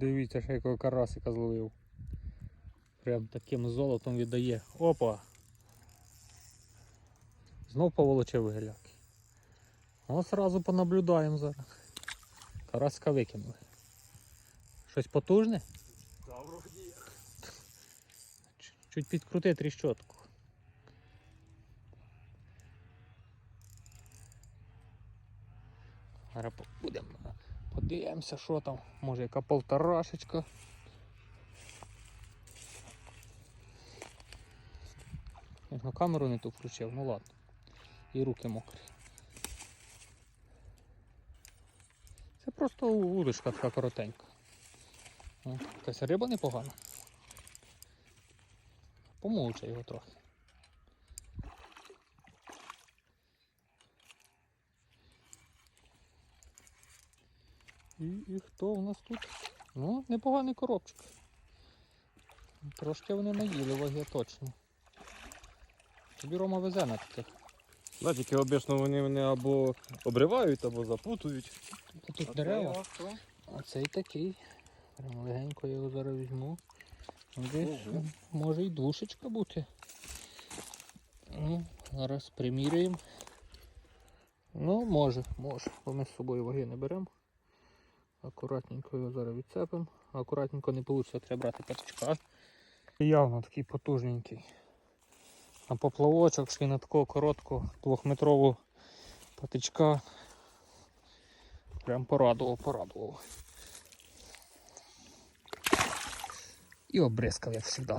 Дивіться, ще якого карасика зловив. Прям таким золотом віддає. Опа! Знов поволочив гиляки. Ось сразу понаблюдаємо зараз. Караска викинули. Щось потужне? Да, вроді. Чуть підкрути тріщотку. Зараз будемо подивимося, що там. Може яка полторашечка. Я на камеру не ту включив, ну ладно. І руки мокрі. Це просто удочка така коротенька. Якась риба непогана. Помовча його трохи. І, і хто у нас тут? Ну, непоганий коробчик. Трошки вони наїли ваги точно. Тобі Рома везе на таких. Да, тільки обично вони мене або обривають, або запутують. Тут дерева. А цей такий. Прям легенько я його зараз візьму. Десь Ого. може і душечка бути. Ну, зараз приміряємо. Ну, може, може. Бо ми з собою ваги не беремо. Акуратненько його зараз відцепимо. Акуратненько не вийде, треба брати п'ятачка. Явно такий потужненький. На поплавочок чи на такого короткого двохметрового патичка. Прям порадував, порадував. І обрискав, як завжди.